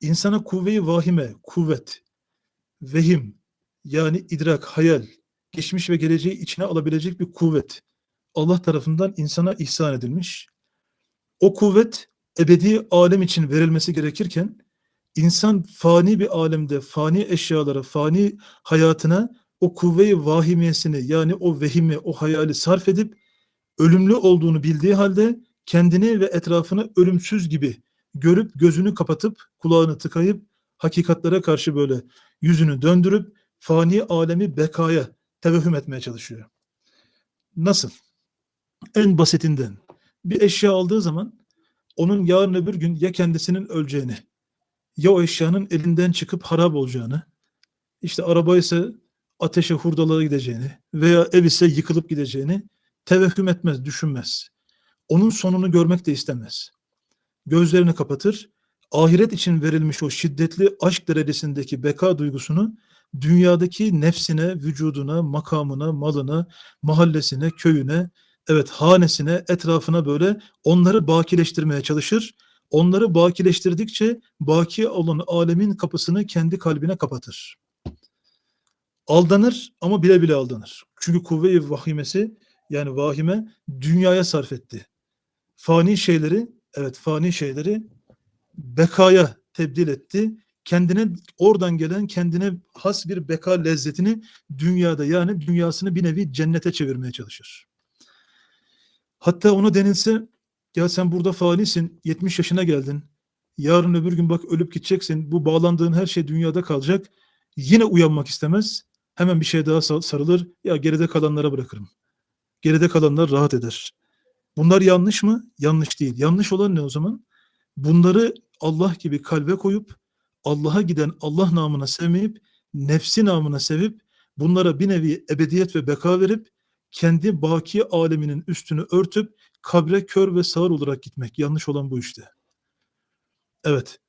insana kuvve-i vahime, kuvvet, vehim, yani idrak, hayal, geçmiş ve geleceği içine alabilecek bir kuvvet Allah tarafından insana ihsan edilmiş. O kuvvet ebedi alem için verilmesi gerekirken insan fani bir alemde fani eşyalara, fani hayatına o kuvve-i vahimiyesini yani o vehimi, o hayali sarf edip ölümlü olduğunu bildiği halde kendini ve etrafını ölümsüz gibi görüp gözünü kapatıp kulağını tıkayıp hakikatlere karşı böyle yüzünü döndürüp fani alemi bekaya tevehüm etmeye çalışıyor. Nasıl? En basitinden bir eşya aldığı zaman onun yarın öbür gün ya kendisinin öleceğini ya o eşyanın elinden çıkıp harap olacağını işte araba ise ateşe hurdalığa gideceğini veya ev ise yıkılıp gideceğini tevehüm etmez, düşünmez. Onun sonunu görmek de istemez. Gözlerini kapatır, ahiret için verilmiş o şiddetli aşk derecesindeki beka duygusunu dünyadaki nefsine, vücuduna, makamına, malına, mahallesine, köyüne, evet hanesine, etrafına böyle onları bakileştirmeye çalışır. Onları bakileştirdikçe baki olan alemin kapısını kendi kalbine kapatır. Aldanır ama bile bile aldanır. Çünkü kuvve-i vahimesi yani vahime dünyaya sarf etti. Fani şeyleri, evet fani şeyleri bekaya tebdil etti. Kendine oradan gelen kendine has bir beka lezzetini dünyada yani dünyasını bir nevi cennete çevirmeye çalışır. Hatta ona denilse ya sen burada fanisin 70 yaşına geldin. Yarın öbür gün bak ölüp gideceksin. Bu bağlandığın her şey dünyada kalacak. Yine uyanmak istemez. Hemen bir şey daha sarılır. Ya geride kalanlara bırakırım. Geride kalanlar rahat eder. Bunlar yanlış mı? Yanlış değil. Yanlış olan ne o zaman? Bunları Allah gibi kalbe koyup Allah'a giden Allah namına sevmeyip nefsi namına sevip bunlara bir nevi ebediyet ve beka verip kendi baki aleminin üstünü örtüp kabre kör ve sağır olarak gitmek. Yanlış olan bu işte. Evet.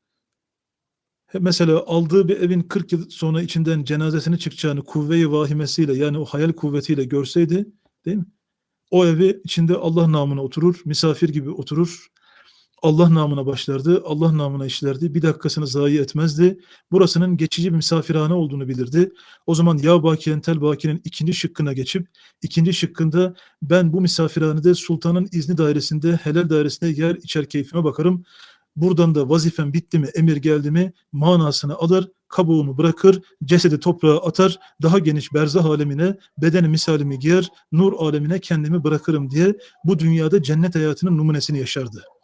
Mesela aldığı bir evin 40 yıl sonra içinden cenazesini çıkacağını kuvve-i vahimesiyle yani o hayal kuvvetiyle görseydi değil mi? O evi içinde Allah namına oturur, misafir gibi oturur. Allah namına başlardı, Allah namına işlerdi. Bir dakikasını zayi etmezdi. Burasının geçici bir misafirhane olduğunu bilirdi. O zaman ya bakiyen tel bakinin ikinci şıkkına geçip ikinci şıkkında ben bu misafirhanede sultanın izni dairesinde helal dairesinde yer içer keyfime bakarım. Buradan da vazifem bitti mi, emir geldi mi manasını alır, kabuğunu bırakır, cesedi toprağa atar, daha geniş berzah alemine, bedeni misalimi giyer, nur alemine kendimi bırakırım diye bu dünyada cennet hayatının numunesini yaşardı.